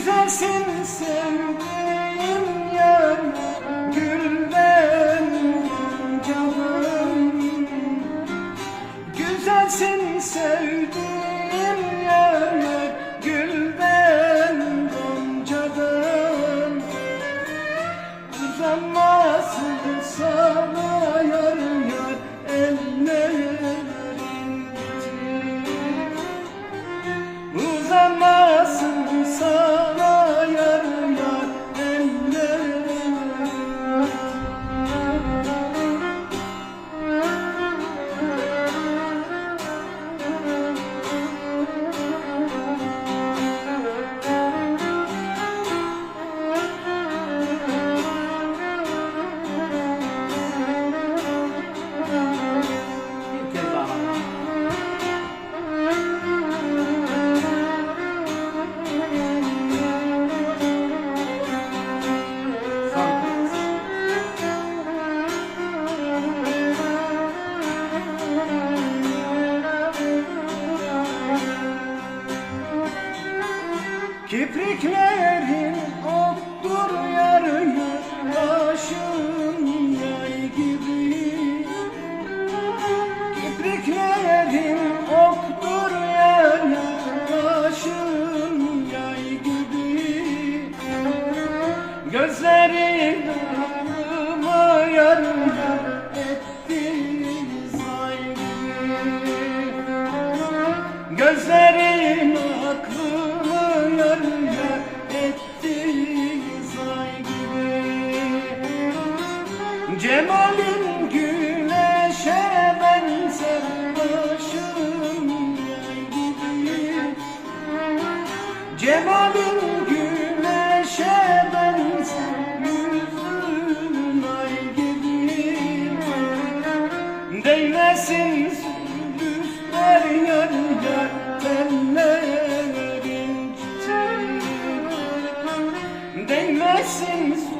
Güzelsin sevdiğim yar Gülben canım. Güzelsin sevdiğim yar Gülben goncadan Uzanmasın sana yar yar ellerin Gözlerin aklıma yar yar etti say gibi Gözlerin aklımı yar yar etti zay gibi Cemalin güneşe benzer başım gibi. Cemalin güneşe Değmesin sündüzler yar yar tellerin Değmesin